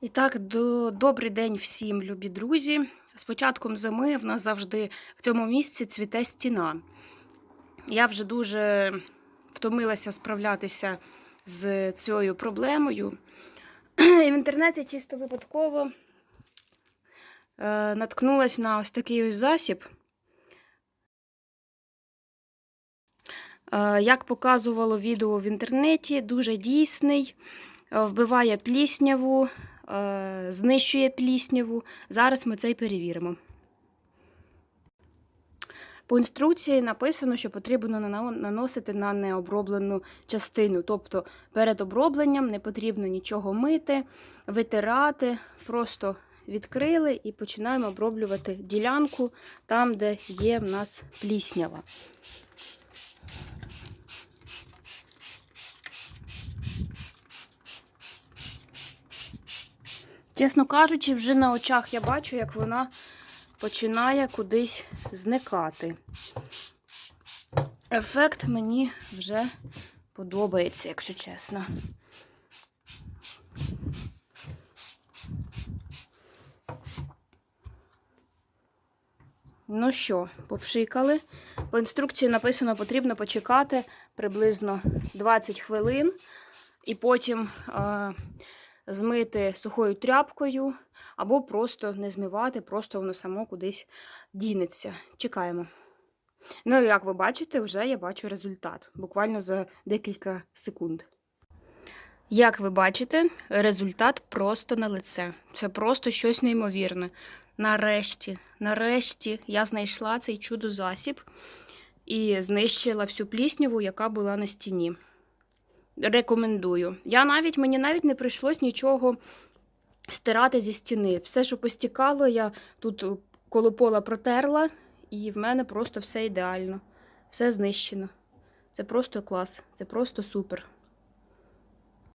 І так, до, добрий день всім, любі друзі. З початком зими в нас завжди в цьому місці цвіте стіна. Я вже дуже втомилася справлятися з цією проблемою. І в інтернеті чисто випадково е, наткнулася на ось такий ось засіб. Е, Як показувало відео в інтернеті, дуже дійсний, вбиває плісняву, знищує плісняву. Зараз ми це й перевіримо. По інструкції написано, що потрібно наносити на необроблену частину. Тобто перед обробленням не потрібно нічого мити, витирати, просто відкрили і починаємо оброблювати ділянку там, де є в нас пліснява. Чесно кажучи, вже на очах я бачу, як вона починає кудись зникати. Ефект мені вже подобається, якщо чесно. Ну що, попшикали. По інструкції написано, потрібно почекати приблизно 20 хвилин і потім е, змити сухою тряпкою, або просто не змивати, просто воно само кудись дінеться. Чекаємо. Ну, як ви бачите, вже я бачу результат буквально за декілька секунд. Як ви бачите, результат просто на лице. Це просто щось неймовірне. Нарешті, нарешті я знайшла цей чудо-засіб і знищила всю плісняву, яка була на стіні. Рекомендую. Я навіть мені навіть не прийшлось нічого стирати зі стіни. Все, що постікало, я тут коло пола протерла, і в мене просто все ідеально. Все знищено. Це просто клас, це просто супер.